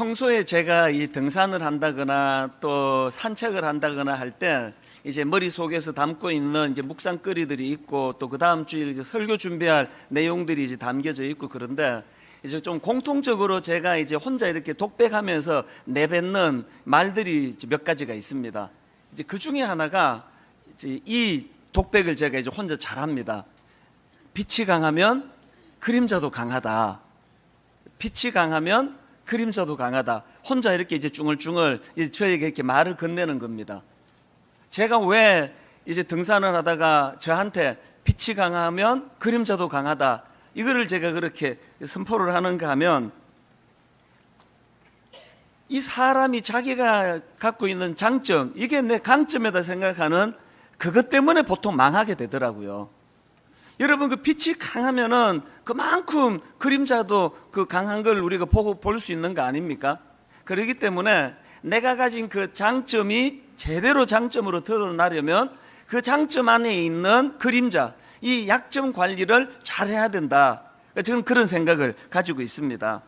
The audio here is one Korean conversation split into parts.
평소에 제가 이 등산을 한다거나 또 산책을 한다거나 할 때 이제 머릿속에서 담고 있는 이제 묵상거리들이 있고 또 그 다음 주일 이제 설교 준비할 내용들이 이제 담겨져 있고 그런데 이제 좀 공통적으로 제가 이제 혼자 이렇게 독백하면서 내뱉는 말들이 몇 가지가 있습니다. 이제 그 중에 하나가 이제 이 독백을 제가 이제 혼자 잘합니다. 빛이 강하면 그림자도 강하다. 빛이 강하면 그림자도 강하다. 혼자 이렇게 이제 쭝얼쭝얼 이제 저에게 이렇게 말을 건네는 겁니다. 제가 왜 이제 등산을 하다가 저한테 빛이 강하면 그림자도 강하다. 이거를 제가 그렇게 선포를 하는가 하면 이 사람이 자기가 갖고 있는 장점, 이게 내 강점이다 생각하는 그것 때문에 보통 망하게 되더라고요. 여러분 그 빛이 강하면은 그만큼 그림자도 그 강한 걸 우리가 보고 볼 수 있는 거 아닙니까? 그렇기 때문에 내가 가진 그 장점이 제대로 장점으로 드러나려면 그 장점 안에 있는 그림자, 이 약점 관리를 잘해야 된다. 저는 그런 생각을 가지고 있습니다.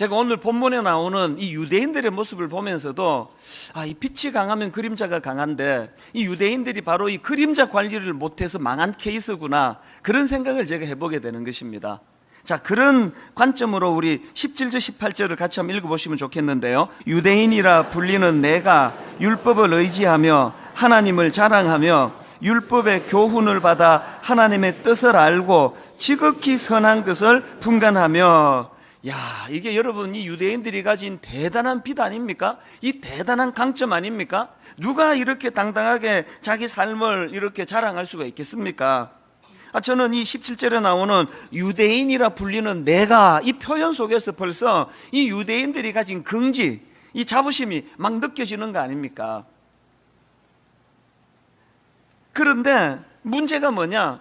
제가 오늘 본문에 나오는 이 유대인들의 모습을 보면서도 아, 이 빛이 강하면 그림자가 강한데 이 유대인들이 바로 이 그림자 관리를 못해서 망한 케이스구나 그런 생각을 제가 해보게 되는 것입니다. 자, 그런 관점으로 우리 17절, 18절을 같이 한번 읽어보시면 좋겠는데요. 유대인이라 불리는 내가 율법을 의지하며 하나님을 자랑하며 율법의 교훈을 받아 하나님의 뜻을 알고 지극히 선한 것을 분간하며 야, 이게 여러분 이 유대인들이 가진 대단한 빛 아닙니까? 이 대단한 강점 아닙니까? 누가 이렇게 당당하게 자기 삶을 이렇게 자랑할 수가 있겠습니까? 아, 저는 이 17절에 나오는 유대인이라 불리는 내가 이 표현 속에서 벌써 이 유대인들이 가진 긍지, 이 자부심이 막 느껴지는 거 아닙니까? 그런데 문제가 뭐냐?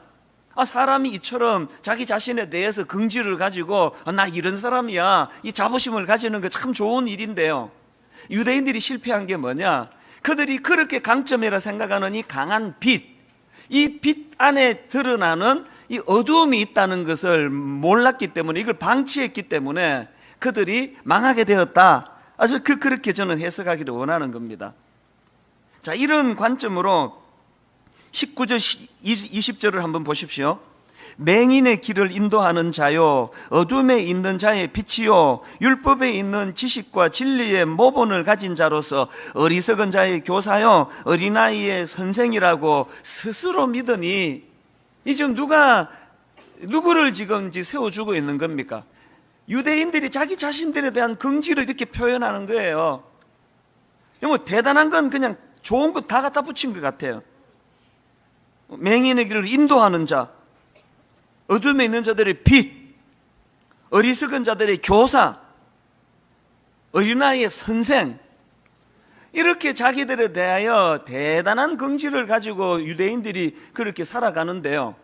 아, 사람이 이처럼 자기 자신에 대해서 긍지를 가지고 아, 나 이런 사람이야. 이 자부심을 가지는 거참 좋은 일인데요. 유대인들이 실패한 게 뭐냐? 그들이 그렇게 강점이라 생각하는 이 강한 빛, 이 빛 안에 드러나는 이 어두움이 있다는 것을 몰랐기 때문에 이걸 방치했기 때문에 그들이 망하게 되었다. 아주 그 그렇게 저는 해석하기를 원하는 겁니다. 자, 이런 관점으로 19절 20절을 한번 보십시오. 맹인의 길을 인도하는 자요 어둠에 있는 자의 빛이요 율법에 있는 지식과 진리의 모본을 가진 자로서 어리석은 자의 교사요 어린아이의 선생이라고 스스로 믿으니 이 지금 누가 누구를 지금 세워주고 있는 겁니까? 유대인들이 자기 자신들에 대한 긍지를 이렇게 표현하는 거예요. 뭐 대단한 건 그냥 좋은 거 다 갖다 붙인 것 같아요. 맹인의 길을 인도하는 자, 어둠에 있는 자들의 빛, 어리석은 자들의 교사, 어린아이의 선생, 이렇게 자기들에 대하여 대단한 긍지를 가지고 유대인들이 그렇게 살아가는데요.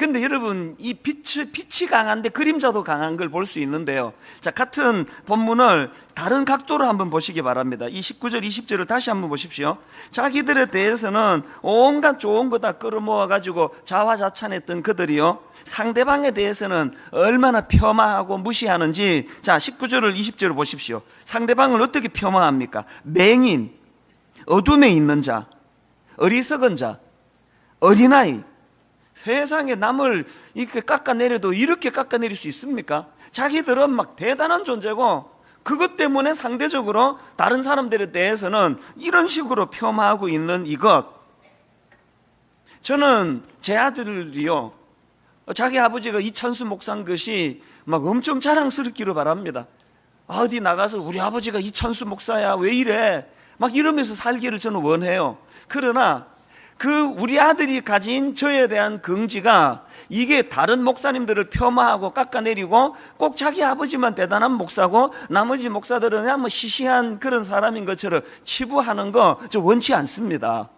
근데 여러분, 이 빛이, 빛이 강한데 그림자도 강한 걸 볼 수 있는데요. 자, 같은 본문을 다른 각도로 한번 보시기 바랍니다. 이 19절, 20절을 다시 한번 보십시오. 자기들에 대해서는 온갖 좋은 거 다 끌어모아 가지고 자화자찬했던 그들이요. 상대방에 대해서는 얼마나 폄하하고 무시하는지. 자, 19절을 20절을 보십시오. 상대방을 어떻게 폄하합니까? 맹인, 어둠에 있는 자, 어리석은 자, 어린아이, 세상에 남을 이렇게 깎아내려도 이렇게 깎아내릴 수 있습니까? 자기들은 막 대단한 존재고 그것 때문에 상대적으로 다른 사람들에 대해서는 이런 식으로 폄하하고 있는 이것. 저는 제 아들이요. 자기 아버지가 이찬수 목사인 것이 막 엄청 자랑스럽기를 바랍니다. 어디 나가서 우리 아버지가 이찬수 목사야 왜 이래? 막 이러면서 살기를 저는 원해요. 그러나 그 우리 아들이 가진 저에 대한 긍지가 이게 다른 목사님들을 폄하하고 깎아내리고 꼭 자기 아버지만 대단한 목사고 나머지 목사들은 그냥 뭐 시시한 그런 사람인 것처럼 치부하는 거 저 원치 않습니다.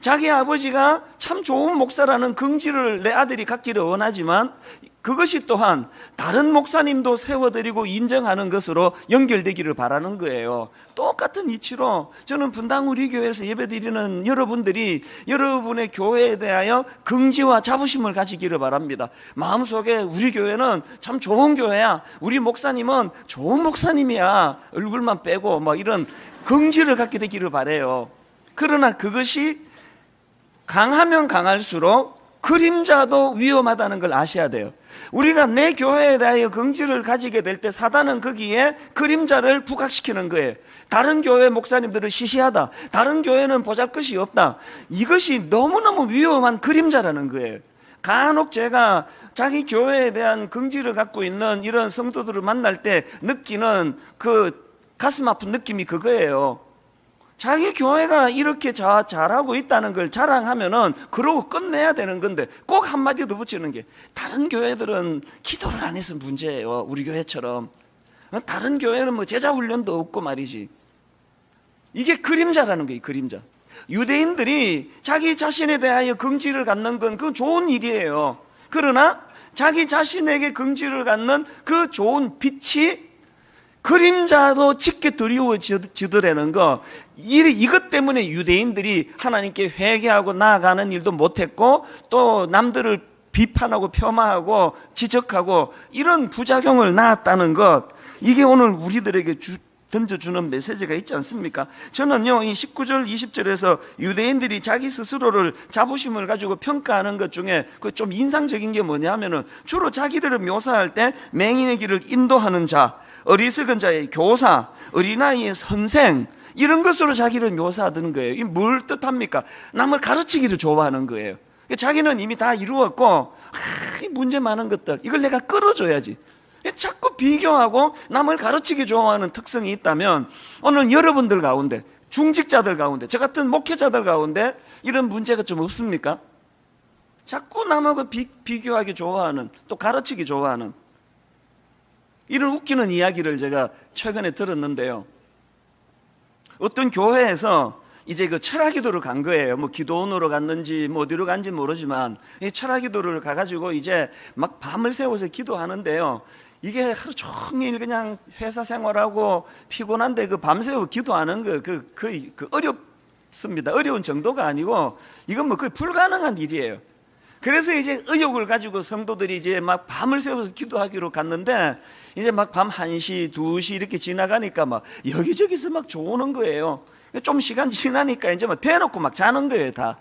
자기 아버지가 참 좋은 목사라는 긍지를 내 아들이 갖기를 원하지만 그것이 또한 다른 목사님도 세워드리고 인정하는 것으로 연결되기를 바라는 거예요. 똑같은 이치로 저는 분당 우리 교회에서 예배드리는 여러분들이 여러분의 교회에 대하여 긍지와 자부심을 가지기를 바랍니다. 마음속에 우리 교회는 참 좋은 교회야. 우리 목사님은 좋은 목사님이야. 얼굴만 빼고 뭐 이런 긍지를 갖게 되기를 바래요. 그러나 그것이 강하면 강할수록 그림자도 위험하다는 걸 아셔야 돼요. 우리가 내 교회에 대하여 긍지를 가지게 될 때 사단은 거기에 그림자를 부각시키는 거예요. 다른 교회 목사님들은 시시하다. 다른 교회는 보잘 것이 없다. 이것이 너무너무 위험한 그림자라는 거예요. 간혹 제가 자기 교회에 대한 긍지를 갖고 있는 이런 성도들을 만날 때 느끼는 그 가슴 아픈 느낌이 그거예요. 자기 교회가 이렇게 자, 잘하고 있다는 걸 자랑하면은 그러고 끝내야 되는 건데 꼭 한마디 더 붙이는 게 다른 교회들은 기도를 안 해서 문제예요. 우리 교회처럼. 어, 다른 교회는 뭐 제자 훈련도 없고 말이지. 이게 그림자라는 거예요, 그림자. 유대인들이 자기 자신에 대하여 긍지를 갖는 건 그건 좋은 일이에요. 그러나 자기 자신에게 긍지를 갖는 그 좋은 빛이 그림자도 짙게 드리워지더라는 거 이것 때문에 유대인들이 하나님께 회개하고 나아가는 일도 못했고 또 남들을 비판하고 폄하하고 지적하고 이런 부작용을 낳았다는 것 이게 오늘 우리들에게 주, 던져주는 메시지가 있지 않습니까? 저는요, 이 19절, 20절에서 유대인들이 자기 스스로를 자부심을 가지고 평가하는 것 중에 그 좀 인상적인 게 뭐냐면은 주로 자기들을 묘사할 때 맹인의 길을 인도하는 자, 어리석은 자의 교사, 어린아이의 선생, 이런 것으로 자기를 묘사하던 거예요. 이 뭘 뜻합니까? 남을 가르치기를 좋아하는 거예요. 자기는 이미 다 이루었고, 아, 문제 많은 것들, 이걸 내가 끌어줘야지. 자꾸 비교하고 남을 가르치기 좋아하는 특성이 있다면 오늘 여러분들 가운데 중직자들 가운데 저 같은 목회자들 가운데 이런 문제가 좀 없습니까? 자꾸 남하고 비, 비교하기 좋아하는 또 가르치기 좋아하는 이런 웃기는 이야기를 제가 최근에 들었는데요. 어떤 교회에서 이제 그 철학기도를 간 거예요. 뭐 기도원으로 갔는지 뭐 어디로 간지 모르지만 이 철학기도를 가가지고 이제 막 밤을 새워서 기도하는데요. 이게 하루 종일 그냥 회사 생활하고 피곤한데 그 밤새워 기도하는 거 그 거의 그 어렵습니다. 어려운 정도가 아니고 이건 뭐 거의 불가능한 일이에요. 그래서 이제 의욕을 가지고 성도들이 이제 막 밤을 새워서 기도하기로 갔는데 이제 막 밤 1시, 2시 이렇게 지나가니까 막 여기저기서 막 조는 거예요. 좀 시간 지나니까 이제 막 대놓고 막 자는 거예요, 다.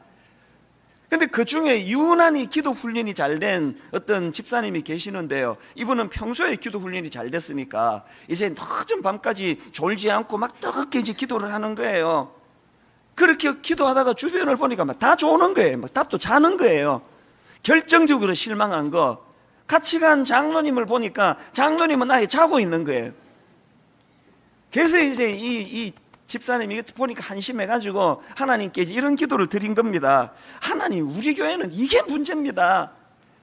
근데 그 중에 유난히 기도 훈련이 잘 된 어떤 집사님이 계시는데요. 이분은 평소에 기도 훈련이 잘 됐으니까 이제 늦은 밤까지 졸지 않고 막 뜨겁게 이제 기도를 하는 거예요. 그렇게 기도하다가 주변을 보니까 막 다 조는 거예요. 막 다 또 자는 거예요. 결정적으로 실망한 거. 같이 간 장로님을 보니까 장로님은 아예 자고 있는 거예요. 그래서 이제 이, 이 집사님이 보니까 한심해가지고 하나님께 이런 기도를 드린 겁니다. 하나님, 우리 교회는 이게 문제입니다.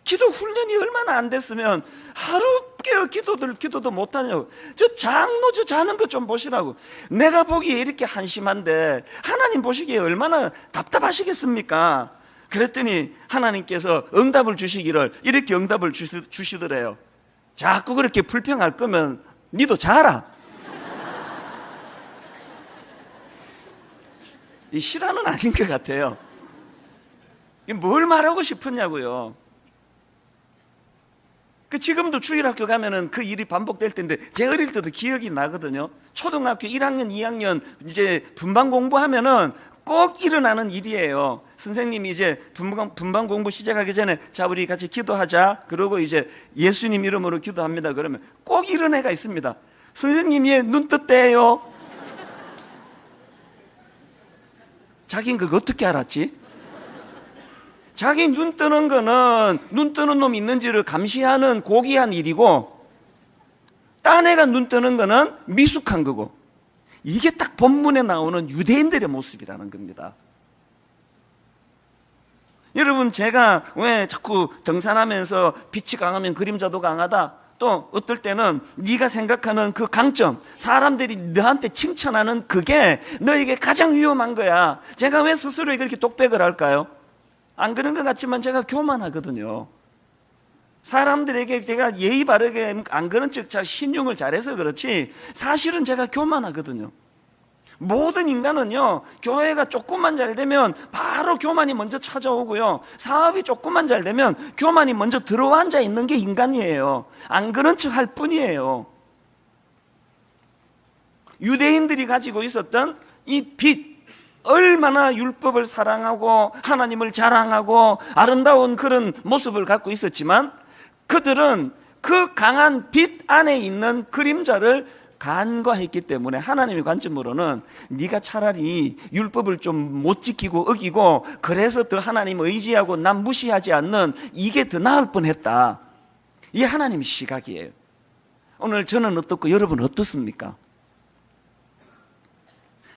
기도 훈련이 얼마나 안 됐으면 하루 깨어 기도들 기도도 못하냐고. 저 장로 저 자는 것 좀 보시라고. 내가 보기에 이렇게 한심한데 하나님 보시기에 얼마나 답답하시겠습니까? 그랬더니 하나님께서 응답을 주시기를 이렇게 응답을 주시, 더래요 자꾸 그렇게 불평할 거면 니도 자라. 이 실화는 아닌 것 같아요. 뭘 말하고 싶었냐고요. 그 지금도 주일학교 가면은 그 일이 반복될 텐데 제 어릴 때도 기억이 나거든요. 초등학교 1학년, 2학년 이제 분반 공부하면은 꼭 일어나는 일이에요. 선생님이 이제 분반, 분반 공부 시작하기 전에 자 우리 같이 기도하자. 그러고 이제 예수님 이름으로 기도합니다. 그러면 꼭 이런 애가 있습니다. 선생님이 눈 떴대요. 자긴 그거 어떻게 알았지? 자기 눈 뜨는 거는 눈 뜨는 놈 있는지를 감시하는 고귀한 일이고 딴 애가 눈 뜨는 거는 미숙한 거고 이게 딱 본문에 나오는 유대인들의 모습이라는 겁니다. 여러분 제가 왜 자꾸 등산하면서 빛이 강하면 그림자도 강하다 또 어떨 때는 네가 생각하는 그 강점 사람들이 너한테 칭찬하는 그게 너에게 가장 위험한 거야 제가 왜 스스로 그렇게 독백을 할까요? 안 그런 것 같지만 제가 교만하거든요 사람들에게 제가 예의 바르게 안 그런 척 잘 신용을 잘해서 그렇지 사실은 제가 교만하거든요. 모든 인간은요, 교회가 조금만 잘 되면 바로 교만이 먼저 찾아오고요, 사업이 조금만 잘 되면 교만이 먼저 들어와 앉아 있는 게 인간이에요. 안 그런 척 할 뿐이에요. 유대인들이 가지고 있었던 이 빛, 얼마나 율법을 사랑하고 하나님을 자랑하고 아름다운 그런 모습을 갖고 있었지만 그들은 그 강한 빛 안에 있는 그림자를 간과했기 때문에 하나님의 관점으로는 네가 차라리 율법을 좀 못 지키고 어기고 그래서 더 하나님 의지하고 남 무시하지 않는 이게 더 나을 뻔했다. 이게 하나님의 시각이에요. 오늘 저는 어떻고 여러분 어떻습니까?